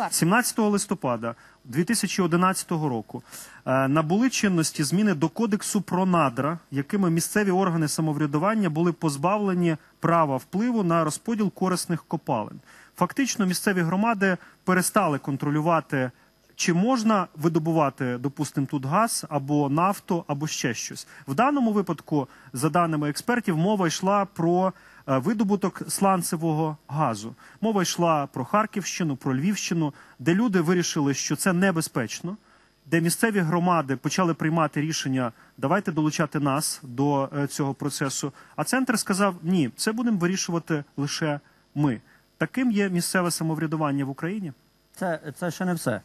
Варто. 17 листопада 2011 року е, набули чинності зміни до кодексу про надра, якими місцеві органи самоврядування були позбавлені права впливу на розподіл корисних копалин. Фактично, місцеві громади перестали контролювати. Чи можна видобувати, допустимо, тут газ або нафту, або ще щось в даному випадку, за даними експертів, мова йшла про е, видобуток сланцевого газу. Мова йшла про Харківщину, про Львівщину, де люди вирішили, що це небезпечно, де місцеві громади почали приймати рішення давайте долучати нас до е, цього процесу. А центр сказав: ні, це будемо вирішувати лише ми. Таким є місцеве самоврядування в Україні. Це, це ще не все.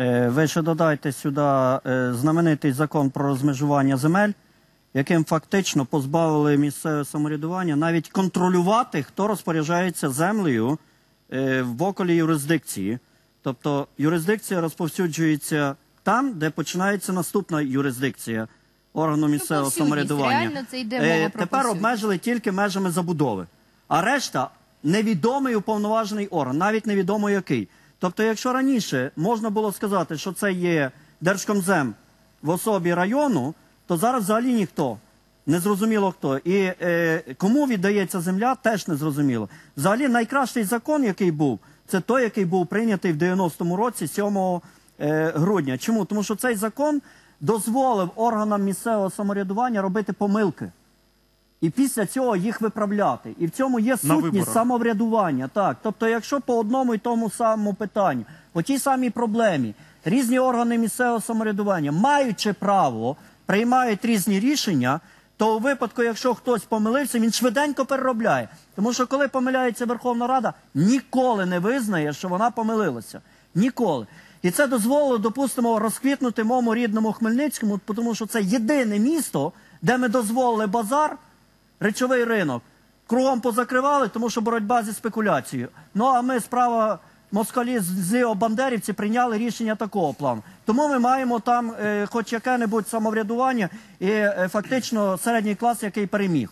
Е, Ви ще додайте сюди е, знаменитий закон про розмежування земель, яким фактично позбавили місцеве самоврядування навіть контролювати, хто розпоряджається землею е, в околі юрисдикції. Тобто юрисдикція розповсюджується там, де починається наступна юрисдикція органу місцевого повсюдність. самоврядування. Реально це йде мова про Тепер обмежили тільки межами забудови. А решта невідомий уповноважений орган, навіть невідомо який. Тобто, якщо раніше можна було сказати, що це є Держкомзем в особі району, то зараз взагалі ніхто. Не зрозуміло хто. І е, кому віддається земля, теж не зрозуміло. Взагалі, найкращий закон, який був, це той, який був прийнятий в 90-му році, 7 е, грудня. Чому? Тому що цей закон дозволив органам місцевого самоврядування робити помилки. І після цього їх виправляти. І в цьому є сутність самоврядування. Так, тобто, якщо по одному і тому самому питанню, по тій самій проблемі, різні органи місцевого самоврядування, маючи право, приймають різні рішення, то у випадку, якщо хтось помилився, він швиденько переробляє. Тому що коли помиляється Верховна Рада, ніколи не визнає, що вона помилилася. Ніколи. І це дозволило, допустимо, розквітнути моєму рідному Хмельницькому, тому що це єдине місто, де ми дозволили базар, речовий ринок, кругом позакривали, тому що боротьба зі спекуляцією. Ну а ми справа москалі з бандерівці прийняли рішення такого плану. Тому ми маємо там е, хоч яке-небудь самоврядування і е, фактично середній клас, який переміг.